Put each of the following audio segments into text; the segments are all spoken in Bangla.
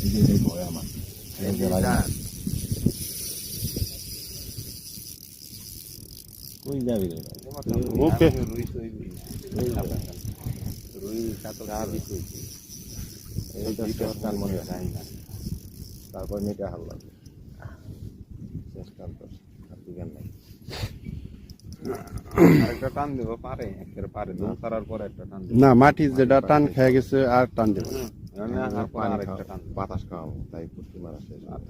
এই যে এটাই ভয় আমার। কই যাবি? ওকে মনে হয় তারপর নেটে হাল লাগবে শেষ টান তো আর নাই না মাটি যেটা টান খেয়ে গেছে আর টান দেবে পানি টান দেবো বাতাস খাওয়াবো তাই পুষ্টি মারা শেষ আর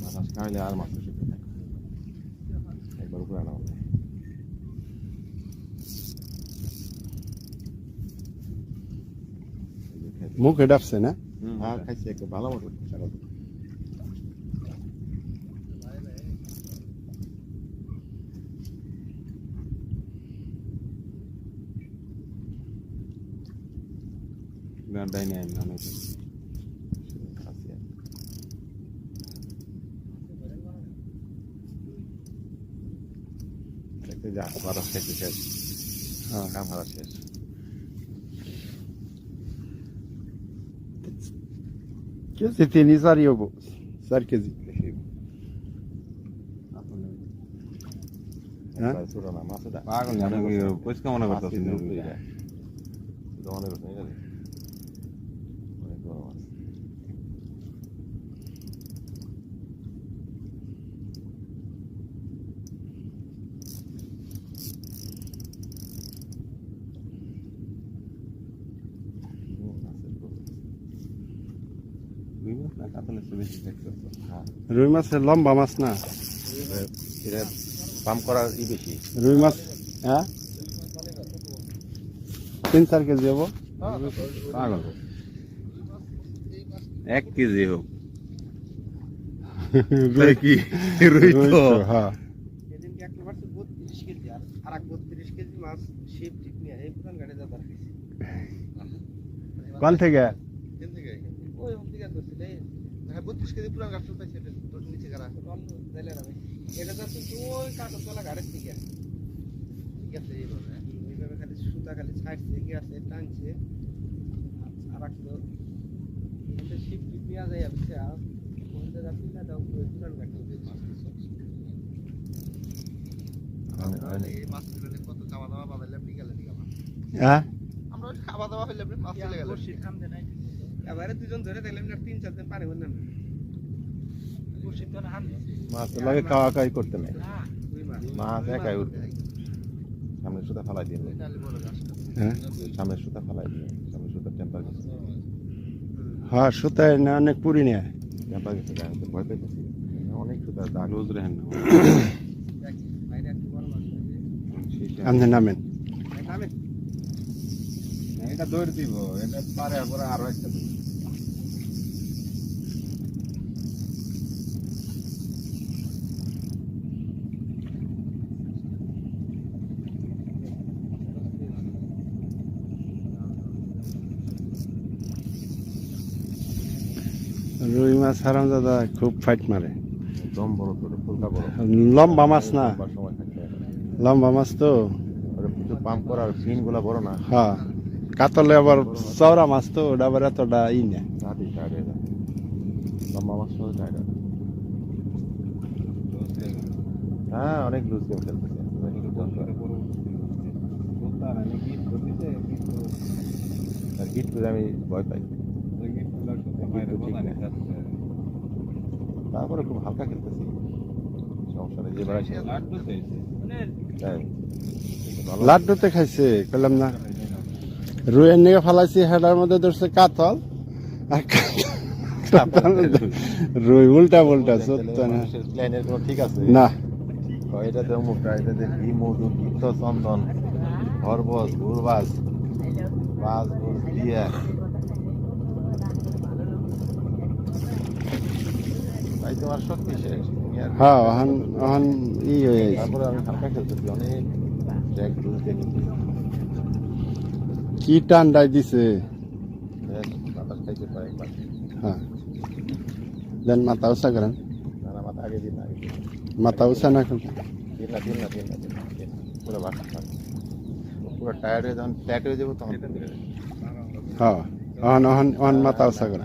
বাতাস খাওয়াইলে আর মাছ শিখতে থাকে একবার উপরে আনা হবে। মুখে ডাবছে না? হুম, হ্যাঁ একটু ভালো মতো দিন। গাড্ডাই নেই আমি যা বাতাস খাইতে শেষ হ্যাঁ কাম হারা শেষ কেজি তিনি চারি হব চার কেজি পাগল না আমি পরিষ্কার মনে করতেছি কেজির উপরে যায়। এটা অনেক রকম, এই জানি। অনেক বড় মাছ। হুম, মাছের বড়। রুই মাছ হ্যাঁ, রুই মাছের লম্বা মাছ না? এটা- এটা পাম্প করার ই বেশি। রুই মাছ হ্যাঁ? তিন চার কেজি হব? পাগল এক কেজি হোক। রুই কি? রুই রুই তো তো, হ্যাঁ। মাছ কোন থেকে ওই দিকে ধরছিল হ্যাঁ বত্রিশ কেজি পুরান গাছ পাইছে এটা নিচে গাড়া অন্য না ভাই এটা যাচ্ছে ওই কাগজ তোলা গাড়ির থেকে। ঠিক আছে এইভাবে এইভাবে খালি সুতা খালি ছাড়ছে গিয়েছে টানছে। আর এক তো শিপ টিপ নিয়ে যায় বুঝছে আর ওইটা যাচ্ছি না দাও ওই পুরান গাড়ি এই মাছ তুলে কত খাওয়া দাওয়া পাবেন বিকালে দিকে হ্যাঁ? আমরা ওই খাওয়া দাওয়া হইলে মাছ চলে গেল। এবারে দুজন ধরে দেখলাম না তিন চার দিন পানি হল না মাছ লাগে খাওয়া খাওয়াই করতে নাই। মাছ একাই উঠবে। সামনে সুতা ফালাই দিয়ে গাছ হ্যাঁ? সামনে সুতা ফালাই দিয়ে সামনে সুতা টেম্পার গেছে। হ্যাঁ না অনেক পুরি নিয়ে টেম্পার গেছে আমি তো ভয় পেতেছি অনেক সুতা দাগ লুজ রেহেন না। আপনি নামেন। এটা দৌড় দিব এটা পারে পরে আরও একটা দিব। রুই মাছ হারাম দাদা খুব ফাইট মারে। দম বড় ফুলকা লম্বা মাছ না। লম্বা সময় থাকতে লম্বা মাছ তো। পাম্প করার বড় না। হ্যাঁ। কাতলে আবার চওড়া মাছ তো ওটা আবার এতটা ই না লম্বা মাছ হ্যাঁ অনেক লুজ গেম খেলতেছে। গিট আমি ভয় পাই ওই গিটগুলার সাথে বাইরে বোঝা নেই যাচ্ছে তারপরে খুব হালকা খেলতেছি। সমস্যা নেই যে তাই লাড্ডুতে খাইছে কইলাম না। রুইয়ের নিয়ে ফালাইছি হেডার মধ্যে ধরছে কাতল। আর রুই উল্টা উল্টা সত্য না। প্ল্যানের কোনো ঠিক আছে? না। মধু গীত চন্দন খরবস ঘুরবাস বাস বুস দিয়ে। তাই তোমার তুমি আর- হ্যাঁ ওহান ওহান ই হয়ে গেছে। তারপরে আমি হালকা খেলতেছি অনেক ট্র্যাক লুজ দেখেছি কি টান্ডাই দিছে? বাতাস খাইতে পারে একবার। হ্যাঁ। দেন মাথা উঁচা করেন। না মাথা আগে দিন আগে মাথা উঁচা না করেন। দিন না দিন না দিন না দিন না দিন না। পুরো বাতাস পুরো টায়ার্ড হয়ে যখন ট্যাট হয়ে যাব তখন হ্যাঁ অহন অহন অহন মাথা উঁচা করে